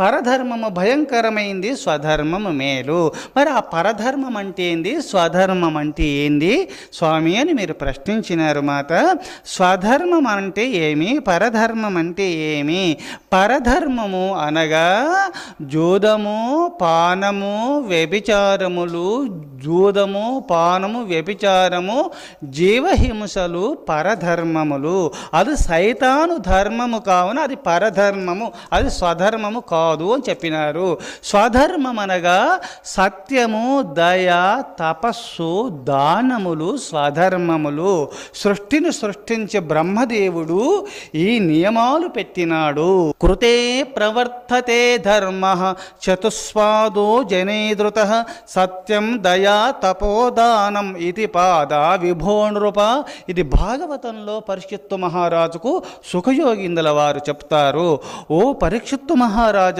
పరధర్మము భయంకరమైంది స్వధర్మము మేలు. మరి ఆ పరధర్మం అంటే ఏంది? స్వధర్మం అంటే ఏంది? స్వామి అని మీరు ప్రశ్నించినారు మాత. స్వధర్మం అంటే ఏమి? పరధర్మం అంటే ఏమి? పరధర్మము అనగా జూదము పానము వ్యభిచారములు జూదము పానము వ్యభిచారము జీవహింసలు పరధర్మములు. అది సైతాను ధర్మము కావున అది పరధర్మము అది స్వధర్మము కాదు అని చెప్పినారు. స్వధర్మం అనగా సత్యము దయ తపస్సు దానములు స్వధర్మములు. సృష్టిని సృష్టించే బ్రహ్మదేవుడు ఈ నియమాలు పెట్టినాడు. కృతే ప్రవర్తతే ధర్మ చతుస్వాదో జనేధృత సత్యం దయా తపోదానం ఇది పాద విభో నృప ఇది భాగవతంలో పరిషత్తు మహారాజుకు సుఖయోగిందల వారు చెప్తారు. ఓ పరీక్షిత్తు మహారాజు